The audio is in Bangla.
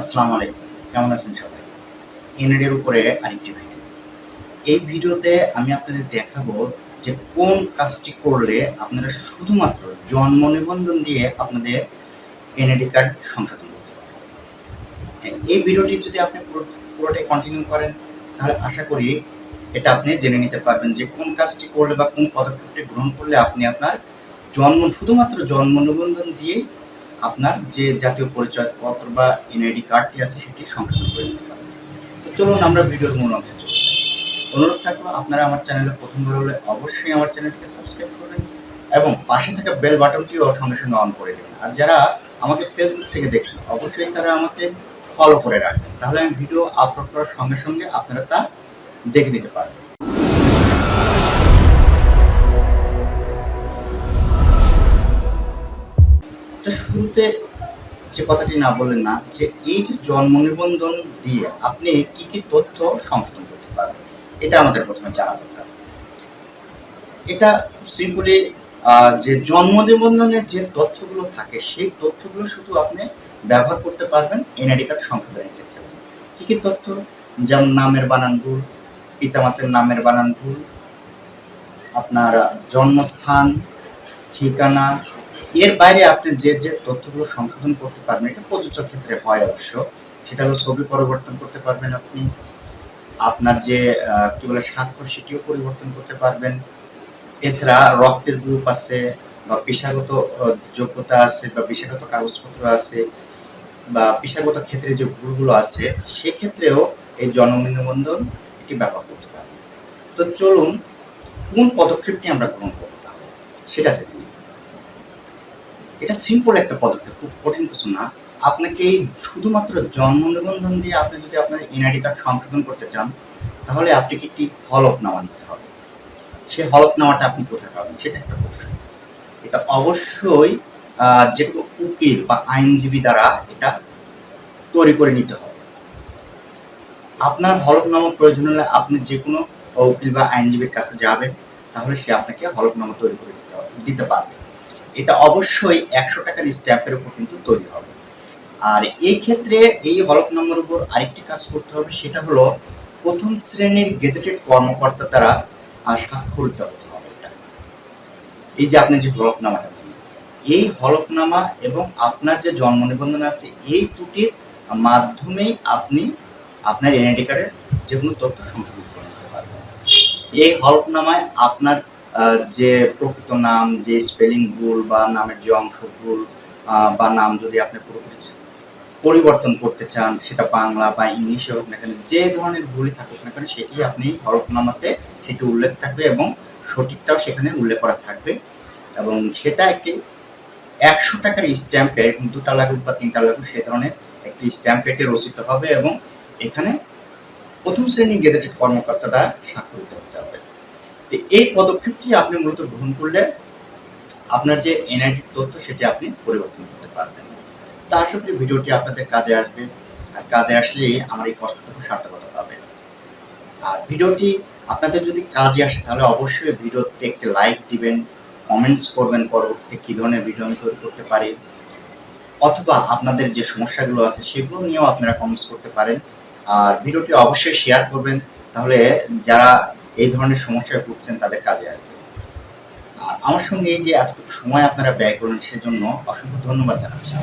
আসসালামু আলাইকুম। কেমন আছেন সবাই? এনএডের উপরে আরেকটি ভিডিও এই ভিডিওতে আমি আপনাদের দেখাবো যে কোন কাজটি করলে আপনারা শুধুমাত্র জন্ম নিবন্ধন দিয়ে আপনাদের এনএডি কার্ড সংশোধন করতে পারবেন। হ্যাঁ, এই ভিডিওটি যদি আপনি পুরোটাই কন্টিনিউ করেন তাহলে আশা করি এটা আপনি জেনে নিতে পারবেন যে কোন কাজটি করলে বা কোন পদক্ষেপটি গ্রহণ করলে আপনি আপনার জন্ম শুধুমাত্র জন্ম নিবন্ধন দিয়েই আপনার যে জাতীয় পরিচয়পত্র বা এনআইডি কার্ডটি আছে সেটি সংশোধন করে নিতে পারবেন তো চলুন আমরা ভিডিওর মূল অংশে চলে যাই। অনুরোধ থাকল, আপনারা আমার চ্যানেলে প্রথমবার হলে অবশ্যই আমার চ্যানেলটিকে সাবস্ক্রাইব করবেন এবং পাশে থাকা বেল বাটনটিও সঙ্গে সঙ্গে অন করে দেবেন। আর যারা আমাকে ফেসবুক থেকে দেখছেন, অবশ্যই তারা আমাকে ফলো করে রাখবেন। তাহলে আমি ভিডিও আপলোড করার সঙ্গে সঙ্গে আপনারা তা দেখে নিতে পারবেন। শুরুতে যে কথাটি না বললেন না, যে এই যে জন্ম নিবন্ধন দিয়ে আপনি কি কি তথ্য সংশোধন করতে পারবেন, এটা আমাদের প্রথমে জানা দরকার। এটা সিম্পলি যে জন্ম নিবন্ধনের যে তথ্যগুলো থাকে, সেই তথ্যগুলো শুধু আপনি ব্যবহার করতে পারবেন এনআইডি কার্ড সংশোধনের ক্ষেত্রে। কি কি তথ্য? যেমন নামের বানান ভুল, পিতামাতার নামের বানান ভুল, আপনার জন্মস্থান, ঠিকানা এর বাইরে আপনি যে যে তথ্যগুলো সংশোধন করতে পারবেন, এটা প্রযোজ্য ক্ষেত্রে হয় অবশ্য। সেটা হলো ছবি পরিবর্তন করতে পারবেন আপনি। আপনার যে কি বলে, স্বাক্ষর, সেটিও পরিবর্তন করতে পারবেন। এছাড়া রক্তের গ্রুপ আছে বা পেশাগত যোগ্যতা আছে বা পেশাগত কাগজপত্র আছে বা পেশাগত ক্ষেত্রে যে ভুলগুলো আছে, সেক্ষেত্রেও এই জন্ম নিবন্ধন এটি ব্যবহার করতে পারবেন। তো চলুন, কোন পদক্ষেপটি আমরা গ্রহণ করতে হবে, সেটা জেনে। এটা সিম্পল একটা পদক্ষেপ, খুব কঠিন কিছু না। আপনাকে শুধুমাত্র জন্ম নিবন্ধন দিয়ে আপনি যদি আপনার এনআইডি কার্ড সংশোধন করতে চান, তাহলে আপনাকে একটি হলফ হলফনামা নিতে হবে। সেই হলফনামাটা আপনি কোথায় পাবেন সেটা একটা প্রশ্ন। এটা অবশ্যই যে উকিল বা আইনজীবী দ্বারা এটা তৈরি করে নিতে হবে। আপনার হলফনামা প্রয়োজন হলে আপনি যে কোনো উকিল বা আইনজীবীর কাছে যাবেন, তাহলে সে আপনাকে হলফনামা তৈরি করে দিতে হবে, দিতে পারবে। এটা অবশ্যই একশো টাকার স্ট্যাম্পের উপর কিন্তু তৈরি হবে। আর এই ক্ষেত্রে এই হলফনামার উপর আরেকটি কাজ করতে হবে, সেটা হলো প্রথম শ্রেণির গেজেটেড কর্মকর্তা দ্বারা স্বাক্ষরিত হতে হবে এটা। এই যে আপনি যে হলফনামাটা এই হলফনামা এবং আপনার যে জন্ম নিবন্ধন আছে, এই দুটির মাধ্যমেই আপনি আপনার এনআইডি কার্ডের যে কোনো তথ্য সংশোধন করে নিতে পারবেন। এই হলফনামায় আপনার যে প্রকৃত নাম, যে স্পেলিং ভুল বা নামের যে অংশ ভুল বা নাম যদি আপনি পরিবর্তন করতে চান, সেটা বাংলা বা ইংলিশে হোক না কেন, যে ধরনের ভুলই থাকুক না কেন, সেটি আপনি হলফনামাতে সেটি উল্লেখ থাকবে এবং সঠিকটাও সেখানে উল্লেখ করা থাকবে। এবং সেটা একটি একশো টাকার স্ট্যাম্পে দুটা লাগুক বা তিনটা লাগুক, সে ধরনের একটি স্ট্যাম্প পেটে রচিত হবে এবং এখানে প্রথম শ্রেণির গেজেটেড কর্মকর্তাটা স্বাক্ষরিত হতে হবে। এই পদক্ষেপটি আপনি মূলত গ্রহণ করলে আপনার যে এনআইডি তথ্য সেটি আপনি পরিবর্তন করতে পারবেন। তা আশা করি ভিডিওটি আপনাদের কাজে আসবে। আর কাজে আসলে আমার এই কষ্টটুকু সার্থকতা পাবে আর ভিডিওটি আপনাদের যদি কাজে আসে, তাহলে অবশ্যই ভিডিওতে একটি লাইক দিবেন কমেন্টস করবেন পরবর্তীতে কী ধরনের ভিডিও আমি তৈরি করতে পারি। অথবা আপনাদের যে সমস্যাগুলো আছে, সেগুলো নিয়েও আপনারা কমেন্টস করতে পারেন। আর ভিডিওটি অবশ্যই শেয়ার করবেন। তাহলে যারা এই ধরনের সমস্যায় ভুগছেন তাদের কাজে আসবে আর আমার সঙ্গে এই যে এতটুকু সময় আপনারা ব্যয় করলেন, সেজন্য অসংখ্য ধন্যবাদ জানাচ্ছি।